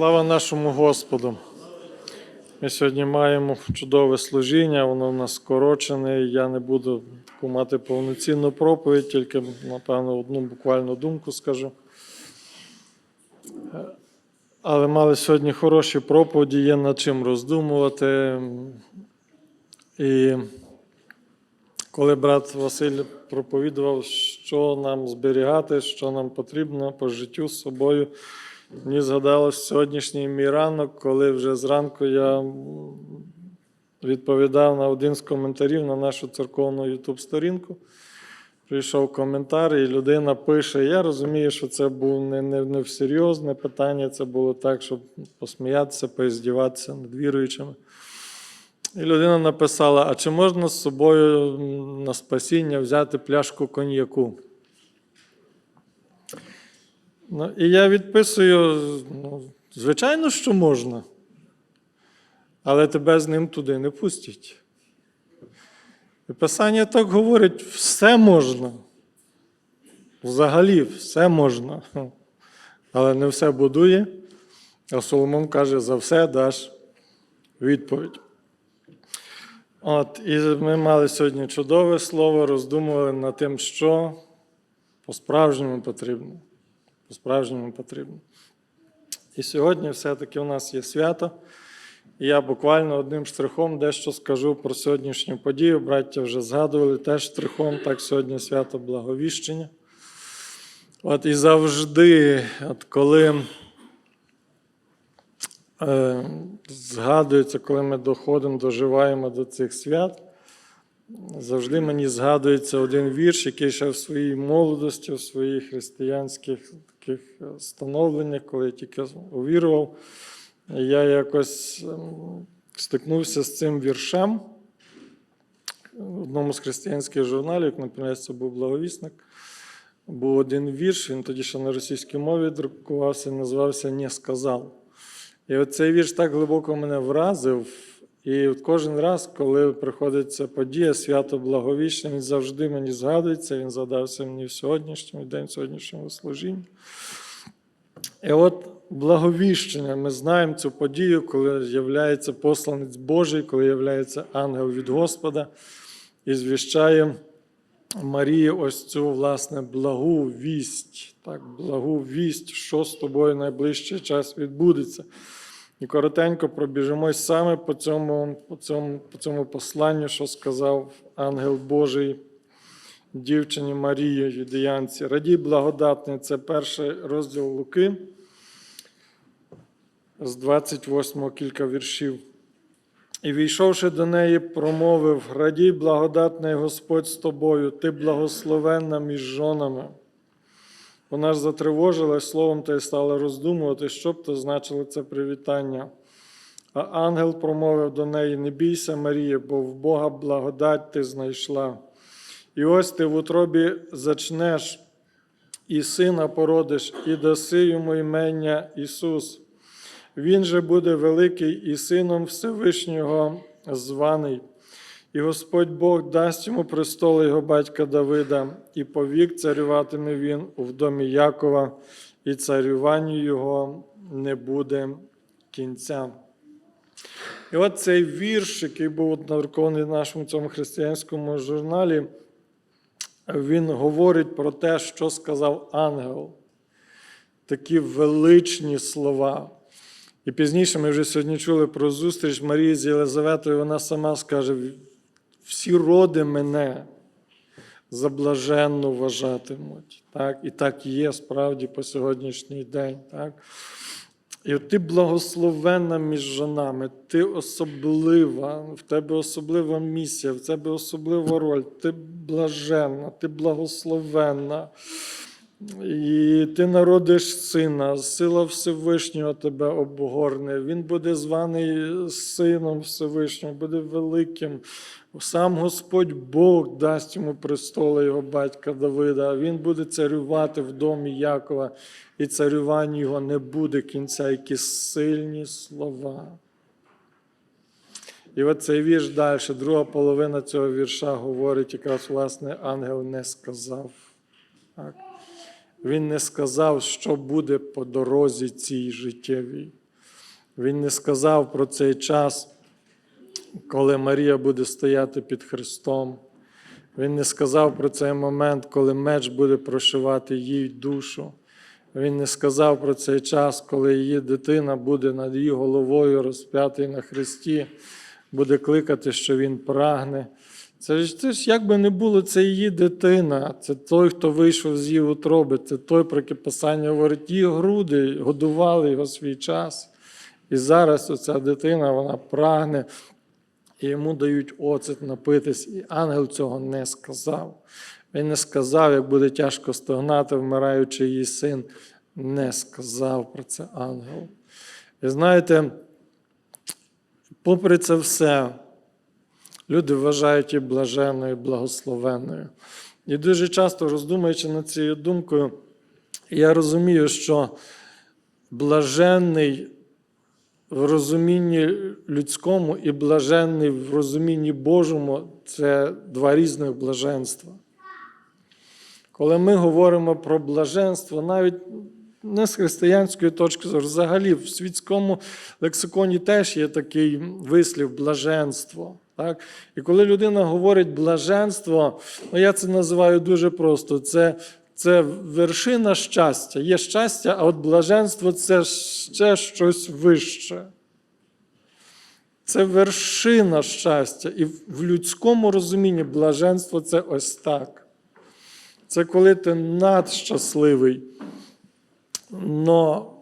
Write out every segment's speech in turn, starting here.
Слава нашому Господу. Ми сьогодні маємо чудове служіння, воно в нас скорочене. Я не буду мати повноцінну проповідь, тільки, напевно, одну буквально думку скажу. Але мали сьогодні хороші проповіді, є над чим роздумувати. І коли брат Василь проповідував, що нам зберігати, що нам потрібно по життю з собою, мені згадалось сьогоднішній мій ранок, коли вже зранку я відповідав на один з коментарів на нашу церковну ютуб-сторінку. Прийшов коментар, і людина пише: Я розумію, що це було не, не, не всерйозне питання, це було так, щоб посміятися, поіздіватися над віруючими. І людина написала: а чи можна з собою на спасіння взяти пляшку коньяку? Ну, і я відписую: ну, звичайно, що можна, але тебе з ним туди не пустять. І Писання так говорить: все можна. Взагалі, все можна. Але не все будує. А Соломон каже, за все даш відповідь. От, і ми мали сьогодні чудове слово, роздумували над тим, що по-справжньому потрібно. По-справжньому потрібно. І сьогодні все-таки у нас є свято. І я буквально одним штрихом дещо скажу про сьогоднішню подію. Браття вже згадували теж штрихом, так сьогодні свято Благовіщення. От і завжди, от коли е, згадується, коли ми доходимо, доживаємо до цих свят, завжди мені згадується один вірш, який ще в своїй молодості, в своїх християнських таких становленнях, коли я тільки увірував, я якось ем, стикнувся з цим віршем в одному з християнських журналів, як це був благовісник. Був один вірш, він тоді ще на російській мові друкувався, називався Не сказав. І оцей вірш так глибоко мене вразив. І от кожен раз, коли приходить ця подія, свято Благовіщення, він завжди мені згадується, він згадався мені в сьогоднішній день, в сьогоднішньому служінні. І от благовіщення, ми знаємо цю подію, коли з'являється посланець Божий, коли з'являється ангел від Господа і звіщає Марії ось цю власне благу вість, так, благу вість, що з тобою найближчий час відбудеться. І коротенько пробіжимось саме по цьому, по цьому, по цьому посланню, що сказав ангел Божий дівчині Марії Юдіянці. Радій благодатний, це перший розділ Луки з 28 кілька віршів. І війшовши до неї, промовив: Радій, благодатний Господь з тобою, ти благословенна між жонами. Вона ж затривожилась словом та й стала роздумувати, що б то значило це привітання. А ангел промовив до неї: Не бійся, Марія, бо в Бога благодать ти знайшла. І ось ти в утробі зачнеш, і сина породиш, і даси йому імення Ісус. Він же буде великий і сином Всевишнього званий. І Господь Бог дасть йому престол його батька Давида, і повік царюватиме він в домі Якова, і царюванню його не буде кінця. І от цей вірш, який був надрукований в нашому цьому християнському журналі, він говорить про те, що сказав ангел. Такі величні слова. І пізніше ми вже сьогодні чули про зустріч Марії з Єлизаветою. Вона сама скаже: всі роди мене заблаженно вважатимуть. Так? І так є справді по сьогоднішній день. Так? І ти благословенна між жонами, ти особлива, в тебе особлива місія, в тебе особлива роль, ти блаженна, ти благословенна. І ти народиш сина, сила Всевишнього тебе обгорне. Він буде званий Сином Всевишнього, буде великим. Сам Господь Бог дасть йому престоли його батька Давида, а він буде царювати в домі Якова, і царювання його не буде кінця, які сильні слова. І от цей вірш далі, друга половина цього вірша говорить, якраз, власне, ангел не сказав. Так? Він не сказав, що буде по дорозі цій життєвій. Він не сказав про цей час, коли Марія буде стояти під Христом. Він не сказав про цей момент, коли меч буде прошивати їй душу. Він не сказав про цей час, коли її дитина буде над її головою розп'ятий на хресті, буде кликати, що він прагне. Це ж, це ж як би не було, це її дитина, це той, хто вийшов з її утроби, це той, про яке Писання говорить, її груди годували його свій час. І зараз оця дитина вона прагне, і йому дають оцет напитись. І ангел цього не сказав. Він не сказав, як буде тяжко стогнати, вмираючи її син. Не сказав про це ангел. І знаєте, попри це все, люди вважають її блаженною, благословенною. І дуже часто, роздумуючи над цією думкою, я розумію, що блаженний в розумінні людському і блаженний в розумінні Божому це два різних блаженства. Коли ми говоримо про блаженство, навіть не з християнської точки зору, взагалі в світському лексиконі теж є такий вислів блаженство. Так? І коли людина говорить блаженство, ну я це називаю дуже просто: це, це вершина щастя. Є щастя, а от блаженство це ще щось вище. Це вершина щастя. І в людському розумінні блаженство це ось так. Це коли ти надщасливий. Но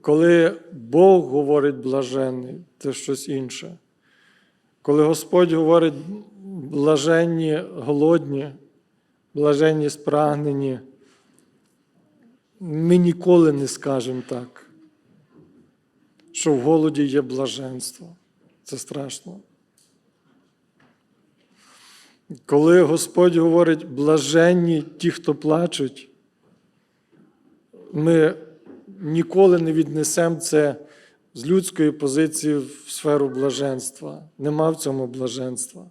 коли Бог говорить блаженний, це щось інше. Коли Господь говорить блаженні голодні, блаженні спрагнені, ми ніколи не скажемо так, що в голоді є блаженство. Це страшно. Коли Господь говорить блаженні ті, хто плачуть, ми ніколи не віднесемо це з людської позиції в сферу блаженства. Нема в цьому блаженства.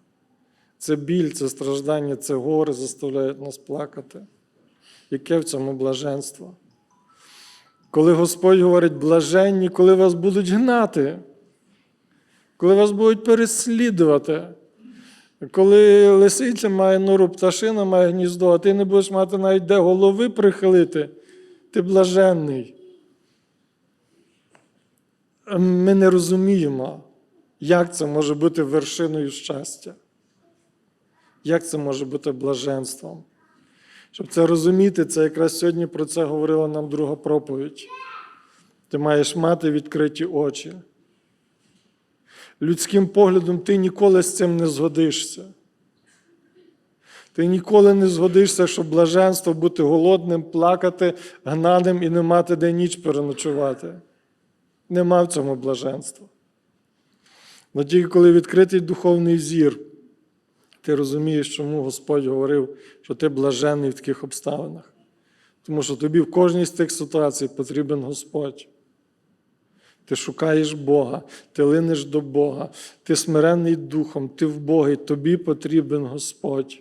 Це біль, це страждання, це горе заставляють нас плакати. Яке в цьому блаженство? Коли Господь говорить блаженні, коли вас будуть гнати, коли вас будуть переслідувати, коли лисиця має нору, пташина має гніздо, а ти не будеш мати навіть де голови прихилити, ти блаженний. Ми не розуміємо, як це може бути вершиною щастя. Як це може бути блаженством? Щоб це розуміти, це якраз сьогодні про це говорила нам друга проповідь. Ти маєш мати відкриті очі. Людським поглядом ти ніколи з цим не згодишся. Ти ніколи не згодишся, щоб блаженство бути голодним, плакати, гнаним і не мати де ніч переночувати. Нема в цьому блаженства. Но тільки коли відкритий духовний зір, ти розумієш, чому Господь говорив, що ти блаженний в таких обставинах. Тому що тобі в кожній з тих ситуацій потрібен Господь. Ти шукаєш Бога, ти линеш до Бога, ти смиренний духом, ти в Богі, тобі потрібен Господь.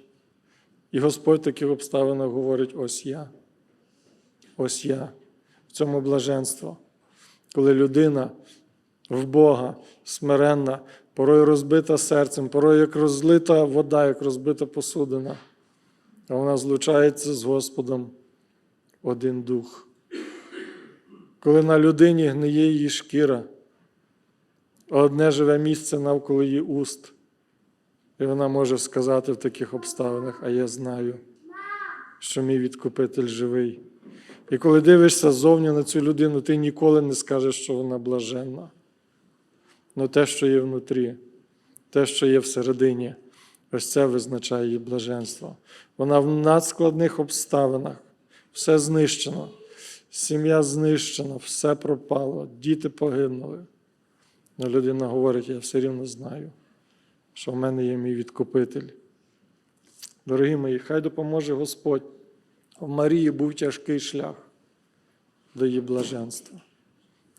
І Господь в таких обставинах говорить: ось я. Ось я. В цьому блаженство. Коли людина в Бога смиренна, порой розбита серцем, порой як розлита вода, як розбита посудина, а вона злучається з Господом один дух. Коли на людині гниє її шкіра, одне живе місце навколо її уст, і вона може сказати в таких обставинах, а я знаю, що мій відкупитель живий. І коли дивишся ззовні на цю людину, ти ніколи не скажеш, що вона блаженна. Но те, що є внутрі, те, що є всередині, ось це визначає її блаженство. Вона в надскладних обставинах, все знищено, сім'я знищена, все пропало, діти погинули. Но людина говорить, я все рівно знаю, що в мене є мій відкупитель. Дорогі мої, хай допоможе Господь. У Марії був тяжкий шлях до її блаженства.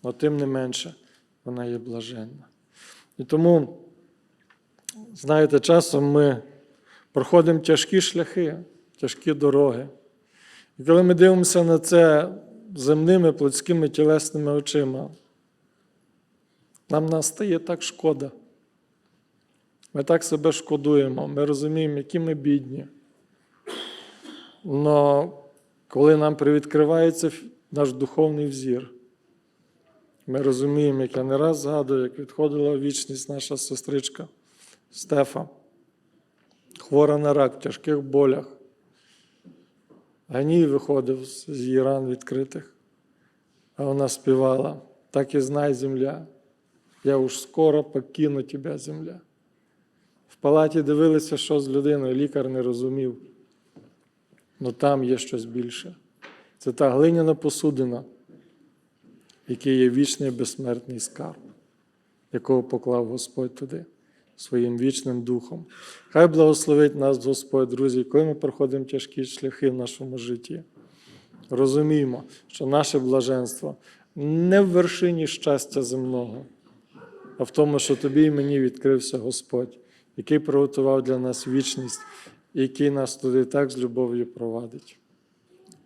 Але тим не менше, вона є блаженна. І тому, знаєте, часом ми проходимо тяжкі шляхи, тяжкі дороги. І коли ми дивимося на це земними, плотськими, тілесними очима, Нам нас стає так шкода. Ми так себе шкодуємо, ми розуміємо, які ми бідні. Но коли нам привідкривається наш духовний взір, ми розуміємо, як я не раз згадую, як відходила вічність наша сестричка Стефа, хвора на рак в тяжких болях. Ганій виходив з її ран відкритих, а вона співала, так і знай, земля, я уж скоро покину тебе, земля. В палаті дивилися, що з людиною, лікар не розумів. Ну там є щось більше. Це та глиняна посудина, який є вічний безсмертний скарб, якого поклав Господь туди своїм вічним духом. Хай благословить нас Господь, друзі, коли ми проходимо тяжкі шляхи в нашому житті. Розуміємо, що наше блаженство не в вершині щастя земного, а в тому, що тобі і мені відкрився Господь, який приготував для нас вічність, який нас туди так з любов'ю провадить.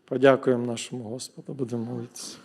Подякуємо нашому Господу, будемо молитися.